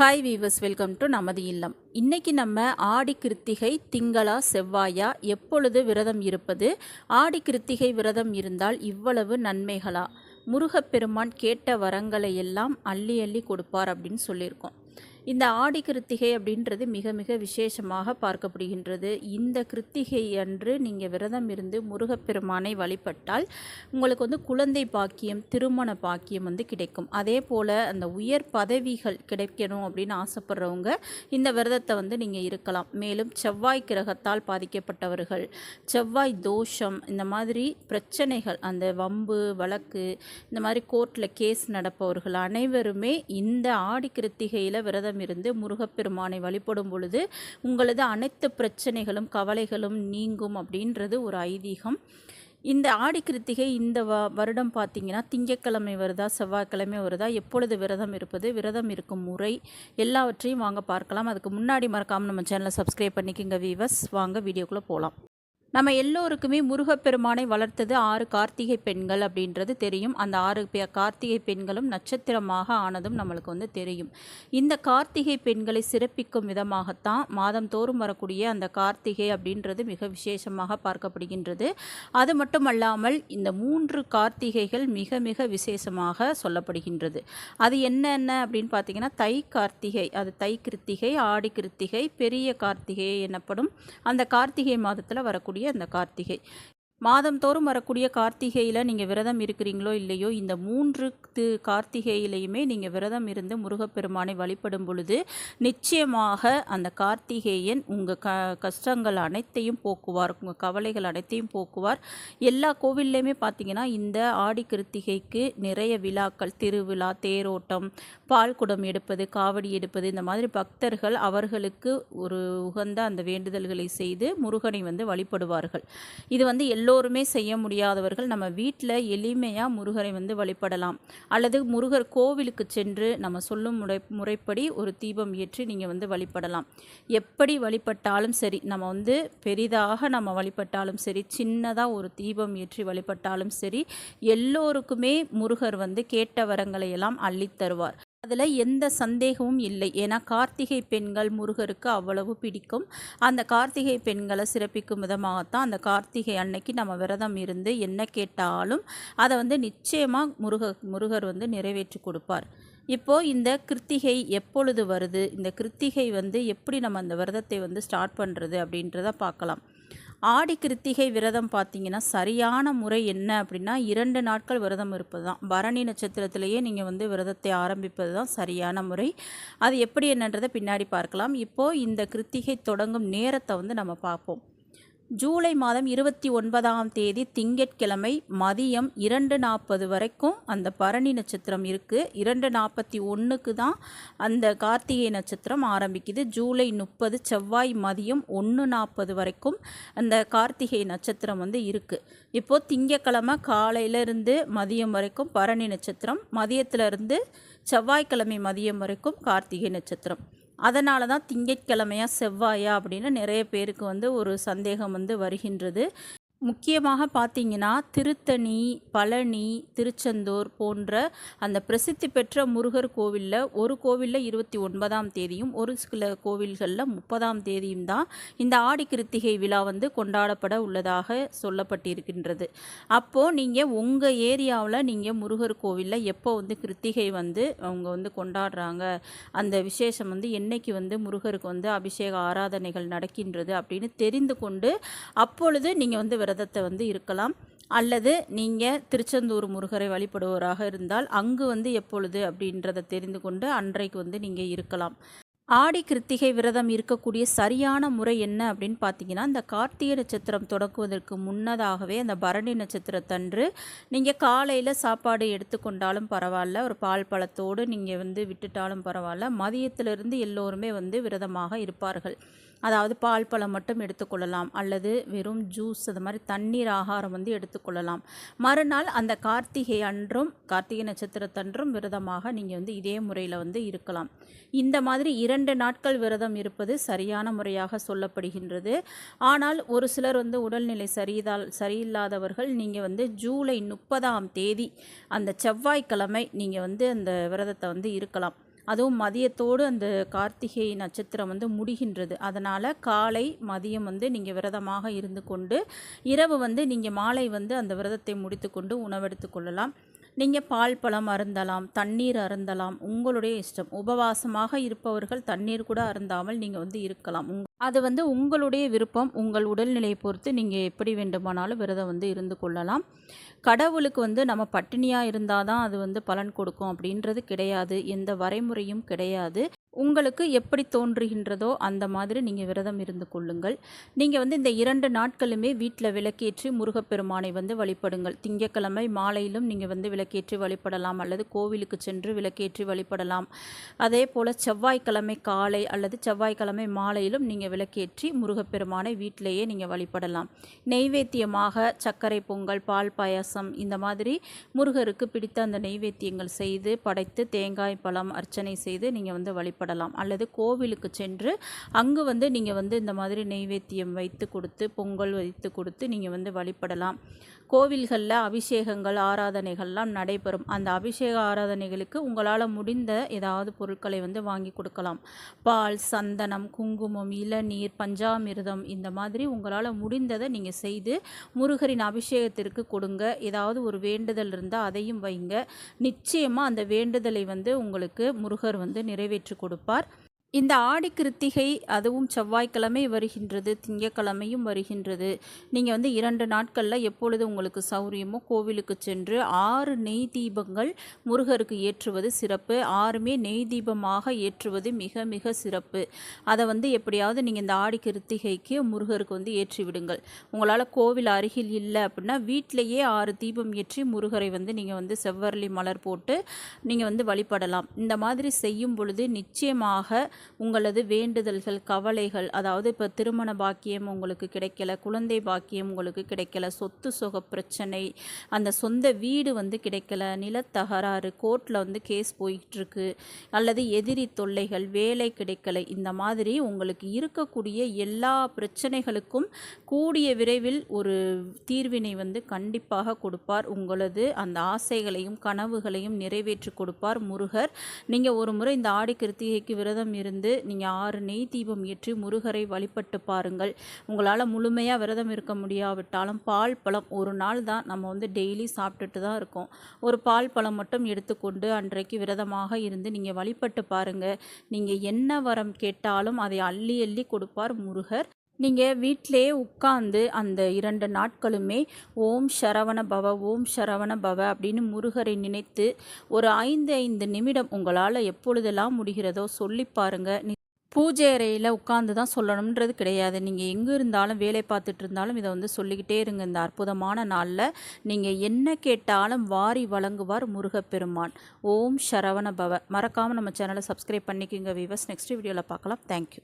Hi viewers welcome to நமது இல்லம். இன்றைக்கி நம்ம ஆடி கிருத்திகை திங்களா செவ்வாயா எப்பொழுது விரதம் இருப்பது? ஆடி கிருத்திகை விரதம் இருந்தால் இவ்வளவு நன்மைகளா? முருகப்பெருமான் கேட்ட வரங்களை எல்லாம் அள்ளி அள்ளி கொடுப்பார் அப்படின்னு சொல்லியிருக்கோம். இந்த ஆடி கிருத்திகை அப்படின்றது மிக மிக விசேஷமாக பார்க்கப்படுகின்றது. இந்த கிருத்திகை அன்று நீங்கள் விரதம் இருந்து முருகப்பெருமானை வழிபட்டால் உங்களுக்கு வந்து குழந்தை பாக்கியம் திருமண பாக்கியம் வந்து கிடைக்கும். அதே போல் அந்த உயர் பதவிகள் கிடைக்கணும் அப்படின்னு ஆசைப்படுறவங்க இந்த விரதத்தை வந்து நீங்கள் இருக்கலாம். மேலும் செவ்வாய் கிரகத்தால் பாதிக்கப்பட்டவர்கள் செவ்வாய் தோஷம் இந்த மாதிரி பிரச்சனைகள் அந்த வம்பு வழக்கு இந்த மாதிரி கோர்ட்டில் கேஸ் நடப்பவர்கள் அனைவருமே இந்த ஆடி கிருத்திகையில் விரதம் இருந்து முருகப்பெருமானை வழிபடும் பொழுது உங்களது அனைத்து பிரச்சனைகளும் கவலைகளும் நீங்கும் அப்படின்றது ஒரு ஐதீகம். இந்த ஆடி கிருத்திகை இந்த வ வருடம் பார்த்தீங்கன்னா திங்கட்கிழமை வருதா செவ்வாய்க்கிழமை வருதா எப்பொழுது விரதம் இருப்பது விரதம் இருக்கும் முறை எல்லாவற்றையும் வாங்க பார்க்கலாம். அதுக்கு முன்னாடி மறக்காமல் நம்ம சேனலை சப்ஸ்கிரைப் பண்ணிக்கோங்க வீவர்ஸ் வாங்க வீடியோக்குள்ளே போகலாம். நம்ம எல்லோருக்குமே முருகப்பெருமானை வளர்த்தது ஆறு கார்த்திகை பெண்கள் அப்படின்றது தெரியும். அந்த ஆறு பே கார்த்திகை பெண்களும் நட்சத்திரமாக ஆனதும் நம்மளுக்கு வந்து தெரியும். இந்த கார்த்திகை பெண்களை சிறப்பிக்கும் விதமாகத்தான் மாதம் தோறும் வரக்கூடிய அந்த கார்த்திகை அப்படின்றது மிக விசேஷமாக பார்க்கப்படுகின்றது. அது மட்டுமல்லாமல் இந்த மூன்று கார்த்திகைகள் மிக மிக விசேஷமாக சொல்லப்படுகின்றது. அது என்னென்ன அப்படின்னு பார்த்தீங்கன்னா தை கார்த்திகை அது தை கிருத்திகை ஆடி கிருத்திகை பெரிய கார்த்திகை எனப்படும் அந்த கார்த்திகை மாதத்தில் வரக்கூடிய அந்த கார்த்திகை. மாதந்தோறும் வரக்கூடிய கார்த்திகையில் நீங்கள் விரதம் இருக்கிறீங்களோ இல்லையோ இந்த மூன்று து கார்த்திகையிலையுமே நீங்கள் விரதம் இருந்து முருகப்பெருமானை வழிபடும் பொழுது நிச்சயமாக அந்த கார்த்திகேயன் உங்கள் க கஷ்டங்கள் அனைத்தையும் போக்குவார் உங்கள் கவலைகள் அனைத்தையும் போக்குவார். எல்லா கோவில்லையுமே பார்த்தீங்கன்னா இந்த ஆடி கிருத்திகைக்கு நிறைய விழாக்கள் திருவிழா தேரோட்டம் பால் குடம் எடுப்பது காவடி எடுப்பது இந்த மாதிரி பக்தர்கள் அவர்களுக்கு ஒரு உகந்த அந்த வேண்டுதல்களை செய்து முருகனை வந்து வழிபடுவார்கள். இது வந்து எல்லோருமே செய்ய முடியாதவர்கள் நம்ம வீட்டில் எளிமையாக முருகரை வந்து வழிபடலாம். அல்லது முருகர் கோவிலுக்கு சென்று நம்ம சொல்லும் முறை முறைப்படி ஒரு தீபம் ஏற்றி நீங்கள் வந்து வழிபடலாம். எப்படி வழிபட்டாலும் சரி நம்ம வந்து பெரிதாக நம்ம வழிபட்டாலும் சரி சின்னதாக ஒரு தீபம் ஏற்றி வழிபட்டாலும் சரி எல்லோருக்குமே முருகர் வந்து கேட்ட வரங்களை எல்லாம் அள்ளித்தருவார் அதில் எந்த சந்தேகமும் இல்லை. ஏன்னா கார்த்திகை பெண்கள் முருகருக்கு அவ்வளவு பிடிக்கும். அந்த கார்த்திகை பெண்களை சிறப்பிக்கும் விதமாகத்தான் அந்த கார்த்திகை அன்னைக்கு நம்ம விரதம் இருந்து என்ன கேட்டாலும் அதை வந்து நிச்சயமாக முருக முருகர் வந்து நிறைவேற்றி கொடுப்பார். இப்போது இந்த கிருத்திகை எப்பொழுது வருது? இந்த கிருத்திகை வந்து எப்படி நம்ம அந்த விரதத்தை வந்து ஸ்டார்ட் பண்ணுறது அப்படின்றத பார்க்கலாம். ஆடி கிருத்திகை விரதம் பார்த்தீங்கன்னா சரியான முறை என்ன அப்படின்னா இரண்டு நாட்கள் விரதம் இருப்பது தான் பரணி நட்சத்திரத்திலேயே நீங்கள் வந்து விரதத்தை ஆரம்பிப்பது தான் சரியான முறை. அது எப்படி என்னன்றதை பின்னாடி பார்க்கலாம். இப்போது இந்த கிருத்திகை தொடங்கும் நேரத்தை வந்து நம்ம பார்ப்போம். ஜூலை மாதம் இருபத்தி ஒன்பதாம் தேதி திங்கட்கிழமை மதியம் இரண்டு நாற்பது வரைக்கும் அந்த பரணி நட்சத்திரம் இருக்குது இரண்டு நாற்பத்தி ஒன்றுக்கு தான் அந்த கார்த்திகை நட்சத்திரம் ஆரம்பிக்குது. ஜூலை முப்பது செவ்வாய் மதியம் ஒன்று நாற்பது வரைக்கும் அந்த கார்த்திகை நட்சத்திரம் வந்து இருக்குது இப்போது திங்கக்கிழமை காலையிலேருந்து மதியம் வரைக்கும் பரணி நட்சத்திரம் மதியத்திலிருந்து செவ்வாய்க்கிழமை மதியம் வரைக்கும் கார்த்திகை நட்சத்திரம். அதனால தான் திங்கட்கிழமையா செவ்வாயா அப்படின்னு நிறைய பேருக்கு வந்து ஒரு சந்தேகம் வந்து வருகின்றது. முக்கியமாக பார்த்தீங்கன்னா திருத்தணி பழனி திருச்செந்தூர் போன்ற அந்த பிரசித்தி பெற்ற முருகர் கோவிலில் ஒரு கோவிலில் இருபத்தி ஒன்பதாம் தேதியும் ஒரு சில கோவில்களில் முப்பதாம் தேதியும் தான் இந்த ஆடி கிருத்திகை விழா வந்து கொண்டாடப்பட உள்ளதாக சொல்லப்பட்டிருக்கின்றது. அப்போது நீங்கள் உங்கள் ஏரியாவில் நீங்கள் முருகர் கோவிலில் எப்போ வந்து கிருத்திகை வந்து அவங்க வந்து கொண்டாடுறாங்க அந்த விசேஷம் வந்து என்னைக்கு வந்து முருகருக்கு வந்து அபிஷேக ஆராதனைகள் நடக்கின்றது அப்படின்னு தெரிந்து கொண்டு அப்பொழுது நீங்கள் வந்து விரதத்தை வந்து இருக்கலாம். அல்லது நீங்கள் திருச்செந்தூர் முருகரை வழிபடுவோராக இருந்தால் அங்கு வந்து எப்பொழுது அப்படின்றத தெரிந்து கொண்டு அன்றைக்கு வந்து நீங்கள் இருக்கலாம். ஆடி கிருத்திகை விரதம் இருக்கக்கூடிய சரியான முறை என்ன அப்படின்னு பார்த்தீங்கன்னா இந்த கார்த்திகை நட்சத்திரம் தொடக்குவதற்கு முன்னதாகவே அந்த பரணி நட்சத்திரத்தன்று நீங்கள் காலையில் சாப்பாடு எடுத்துக்கொண்டாலும் பரவாயில்ல ஒரு பால் பழத்தோடு நீங்கள் வந்து விட்டுட்டாலும் பரவாயில்ல மதியத்திலிருந்து எல்லோருமே வந்து விரதமாக இருப்பார்கள். அதாவது பால் பழம் மட்டும் எடுத்துக்கொள்ளலாம். அல்லது வெறும் ஜூஸ் அது மாதிரி தண்ணீர் ஆகாரம் வந்து எடுத்துக்கொள்ளலாம். மறுநாள் அந்த கார்த்திகை அன்றும் கார்த்திகை நட்சத்திரத்தன்றும் விரதமாக நீங்கள் வந்து இதே முறையில் வந்து இருக்கலாம். இந்த மாதிரி இரண்டு நாட்கள் விரதம் இருப்பது சரியான முறையாக சொல்லப்படுகின்றது. ஆனால் ஒரு சிலர் வந்து உடல்நிலை சரிதால் சரியில்லாதவர்கள் நீங்கள் வந்து ஜூலை முப்பதாம் தேதி அந்த செவ்வாய்க்கிழமை நீங்கள் வந்து அந்த விரதத்தை வந்து இருக்கலாம். அதுவும் மதியத்தோடு அந்த கார்த்திகை நட்சத்திரம் வந்து முடிகின்றது. அதனால் காலை மதியம் வந்து நீங்கள் விரதமாக இருந்து கொண்டு இரவு வந்து நீங்கள் மாலை வந்து அந்த விரதத்தை முடித்துக்கொண்டு உணவெடுத்து கொள்ளலாம். நீங்கள் பால் பழம் அருந்தலாம் தண்ணீர் அருந்தலாம் உங்களுடைய இஷ்டம். உபவாசமாக இருப்பவர்கள் தண்ணீர் கூட அருந்தாமல் நீங்கள் வந்து இருக்கலாம். உங் அது வந்து உங்களுடைய விருப்பம் உங்கள் உடல்நிலையை பொறுத்து நீங்கள் எப்படி வேண்டுமானாலும் விரதம் வந்து இருந்து கொள்ளலாம். கடவுளுக்கு வந்து நம்ம பட்டினியாக இருந்தால் தான் அது வந்து பலன் கொடுக்கும் அப்படின்றது கிடையாது. எந்த வரைமுறையும் கிடையாது. உங்களுக்கு எப்படி தோன்றுகின்றதோ அந்த மாதிரி நீங்கள் விரதம் இருந்து கொள்ளுங்கள். நீங்கள் வந்து இந்த இரண்டு நாட்களுமே வீட்டில் விளக்கேற்றி முருகப்பெருமானை வந்து வழிபடுங்கள். திங்கக்கிழமை மாலையிலும் நீங்கள் வந்து விளக்கேற்றி வழிபடலாம் அல்லது கோவிலுக்கு சென்று விளக்கேற்றி வழிபடலாம். அதே போல் செவ்வாய்க்கிழமை காலை அல்லது செவ்வாய்க்கிழமை மாலையிலும் நீங்கள் விளக்கேற்றி முருகப்பெருமானை வீட்டிலேயே நீங்கள் வழிபடலாம். நெய்வேத்தியமாக சர்க்கரை பொங்கல் பால் பாயாசம் இந்த மாதிரி முருகருக்கு பிடித்த அந்த நெய்வேத்தியங்கள் செய்து படைத்து தேங்காய் பழம் அர்ச்சனை செய்து நீங்கள் வந்து வழிபடலாம். வழிபடலாம் அல்லது கோவிலுக்கு சென்று அங்கு வந்து நீங்கள் வந்து இந்த மாதிரி நெய்வேத்தியம் வைத்து கொடுத்து பொங்கல் வைத்து கொடுத்து நீங்கள் வந்து வழிபடலாம். கோவில்களில் அபிஷேகங்கள் ஆராதனைகள்லாம் நடைபெறும். அந்த அபிஷேக ஆராதனைகளுக்கு உங்களால் முடிந்த ஏதாவது பொருட்களை வந்து வாங்கி கொடுக்கலாம். பால் சந்தனம் குங்குமம் இளநீர் பஞ்சாமிர்தம் இந்த மாதிரி உங்களால் முடிந்ததை நீங்கள் செய்து முருகரின் அபிஷேகத்திற்கு கொடுங்க. ஏதாவது ஒரு வேண்டுதல் இருந்தால் அதையும் வைங்க. நிச்சயமாக அந்த வேண்டுதலை வந்து உங்களுக்கு முருகர் வந்து நிறைவேற்றி கொடுப்பார். இந்த ஆடி கிருத்திகை அதுவும் செவ்வாய்க்கிழமை வருகின்றது திங்கக்கிழமையும் வருகின்றது. நீங்கள் வந்து இரண்டு நாட்களில் எப்பொழுது உங்களுக்கு சௌரியமோ கோவிலுக்கு சென்று ஆறு நெய் தீபங்கள் முருகருக்கு ஏற்றுவது சிறப்பு. ஆறுமே நெய் தீபமாக ஏற்றுவது மிக மிக சிறப்பு. அதை வந்து எப்படியாவது நீங்கள் இந்த ஆடி கிருத்திகைக்கு முருகருக்கு வந்து ஏற்றி விடுங்கள். உங்களால் கோவில் அருகில் இல்லை அப்படின்னா வீட்டிலையே ஆறு தீபம் ஏற்றி முருகரை வந்து நீங்கள் வந்து செவ்வரளி மலர் போட்டு நீங்கள் வந்து வழிபடலாம். இந்த மாதிரி செய்யும் பொழுது நிச்சயமாக உங்களது வேண்டுதல்கள் கவலைகள் அதாவது இப்போ திருமண பாக்கியம் உங்களுக்கு கிடைக்கல குழந்தை பாக்கியம் உங்களுக்கு கிடைக்கல சொத்து சுக பிரச்சனை அந்த சொந்த வீடு வந்து கிடைக்கல நிலத்தகராறு கோர்ட்டில் வந்து கேஸ் போயிட்டுருக்கு அல்லது எதிரி தொல்லைகள் வேலை கிடைக்கல இந்த மாதிரி உங்களுக்கு இருக்கக்கூடிய எல்லா பிரச்சனைகளுக்கும் கூடிய விரைவில் ஒரு தீர்வினை வந்து கண்டிப்பாக கொடுப்பார். உங்களது அந்த ஆசைகளையும் கனவுகளையும் நிறைவேற்றி கொடுப்பார் முருகர். நீங்கள் ஒரு முறை இந்த ஆடி கிருத்திகைக்கு விரதம் இரு இருந்து நீங்கள் ஆறு நெய் தீபம் ஏற்றி முருகரை வழிபட்டு பாருங்கள். உங்களால் முழுமையாக விரதம் இருக்க முடியாவிட்டாலும் பால் பழம் ஒரு நாள் தான் நம்ம வந்து டெய்லி சாப்பிட்டுட்டு தான் இருக்கோம். ஒரு பால் பழம் மட்டும் எடுத்துக்கொண்டு அன்றைக்கு விரதமாக இருந்து நீங்கள் வழிபட்டு பாருங்கள் நீங்கள் என்ன வரம் கேட்டாலும் அதை அள்ளி அள்ளி கொடுப்பார் முருகர். நீங்கள் வீட்டிலே உட்காந்து அந்த இரண்டு நாட்களுமே ஓம் சரவண பவ ஓம் சரவண பவ அப்படின்னு முருகரை நினைத்து ஒரு ஐந்து ஐந்து நிமிடம் உங்களால் எப்பொழுதெல்லாம் முடிகிறதோ சொல்லி பாருங்கள் பூஜை அறையில் உட்காந்து தான் சொல்லணுன்றது கிடையாது. நீங்கள் எங்கே இருந்தாலும் வேலை பார்த்துட்டு இருந்தாலும் இதை வந்து சொல்லிக்கிட்டே இருங்க. இந்த அற்புதமான நாளில் நீங்கள் என்ன கேட்டாலும் வாரி வழங்குவார் முருகப்பெருமான். ஓம் சரவண பவ. மறக்காமல் நம்ம சேனலை சப்ஸ்கிரைப் பண்ணிக்கோங்க வீவர்ஸ் நெக்ஸ்ட் வீடியோவில் பார்க்கலாம். தேங்க்யூ